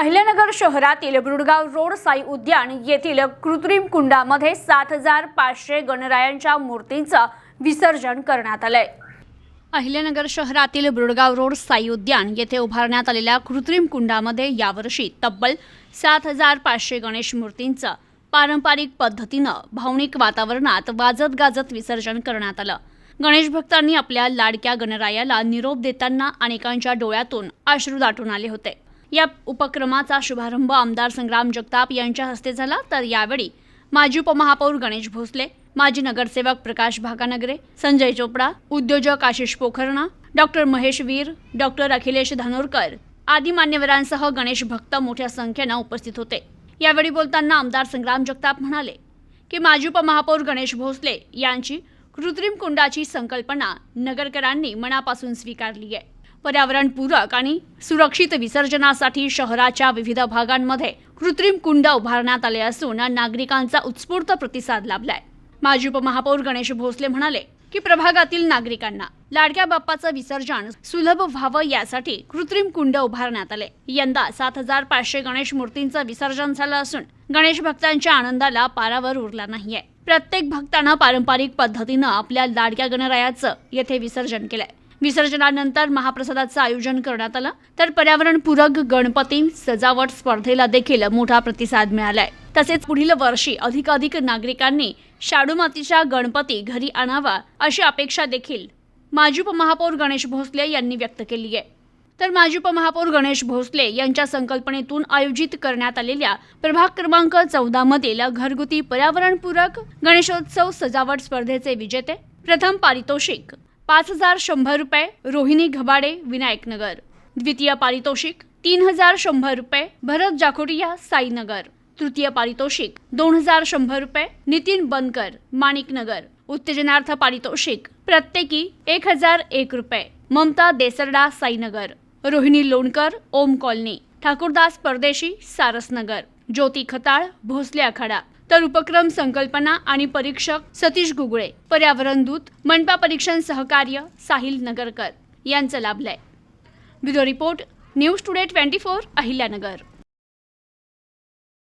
अहिल्यानगर शहरातील बुडगाव रोड साई उद्यान येथील कृत्रिम कुंडामध्ये सात हजार पाचशे गणरायांच्या मूर्तींचं विसर्जन करण्यात आलंय. अहिल्यानगर शहरातील बुडगाव रोड साई उद्यान येथे उभारण्यात आलेल्या कृत्रिम कुंडामध्ये यावर्षी तब्बल सात हजार पाचशे गणेश मूर्तींचं पारंपरिक पद्धतीनं भावनिक वातावरणात वाजत गाजत विसर्जन करण्यात आलं. गणेश भक्तांनी आपल्या लाडक्या गणरायाला निरोप देताना अनेकांच्या डोळ्यातून अश्रू दाटून आले होते. या उपक्रमाचा शुभारंभ आमदार संग्राम जगताप यांच्या हस्ते झाला. तर यावेळी माजी उपमहापौर गणेश भोसले माजी नगरसेवक प्रकाश भागानगरे संजय चोपडा उद्योजक आशिष पोखरणा डॉक्टर महेश वीर डॉक्टर अखिलेश धानोरकर आदी मान्यवरांसह गणेश भक्त मोठ्या संख्येनं उपस्थित होते. यावेळी बोलताना आमदार संग्राम जगताप म्हणाले की माजी उपमहापौर गणेश भोसले यांची कृत्रिम कुंडाची संकल्पना नगरकरांनी मनापासून स्वीकारली आहे. पर्यावरणपूरक आणि सुरक्षित विसर्जनासाठी शहराच्या विविध भागांमध्ये कृत्रिम कुंड उभारण्यात आले असून नागरिकांचा उत्स्फूर्त प्रतिसाद लाभलाय. माजी उपमहापौर गणेश भोसले म्हणाले की प्रभागातील नागरिकांना लाडक्या बाप्पाचं विसर्जन सुलभ व्हावं यासाठी कृत्रिम कुंड उभारण्यात आले. यंदा सात हजार पाचशे गणेश मूर्तींचं विसर्जन झालं असून गणेश भक्तांच्या आनंदाला पारावर उरला नाहीये. प्रत्येक भक्तानं पारंपरिक पद्धतीनं आपल्या लाडक्या गणरायाचं येथे विसर्जन केलंय. विसर्जनानंतर महाप्रसादाचं आयोजन करण्यात आलं. तर पर्यावरणपूरक गणपती सजावट स्पर्धेला देखील मोठा प्रतिसाद मिळालाय. तसेच पुढील वर्षी अधिकाधिक नागरिकांनी शाडू मातीच्या गणपती घरी आणावा अशी अपेक्षा देखील माजी उपमहापौर गणेश भोसले यांनी व्यक्त केली आहे. तर माजी उपमहापौर गणेश भोसले यांच्या संकल्पनेतून आयोजित करण्यात आलेल्या प्रभाग क्रमांक चौदा मधील घरगुती पर्यावरणपूरक गणेशोत्सव सजावट स्पर्धेचे विजेते प्रथम पारितोषिक पाच हजार शंभर रुपये रोहिणी घबाडे विनायकनगर द्वितीय पारितोषिक तीन हजार शंभर रुपये भरत जाखोटिया साईनगर. तृतीय पारितोषिक दोन हजार शंभर रुपये नितीन बनकर माणिकनगर उत्तेजनार्थ पारितोषिक प्रत्येकी एक हजार एक रुपये ममता देसरडा साईनगर. रोहिणी लोणकर ओम कॉलनी. ठाकूरदास परदेशी सारसनगर. ज्योती खताळ भोसले आखाडा. तर उपक्रम संकल्पना आणि परीक्षक सतीश गुगळे पर्यावरण दूत मनपा परीक्षण सहकार्य साहिल नगरकर यांचं लाभलंय. Bureau report news today twenty four Ahilyanagar.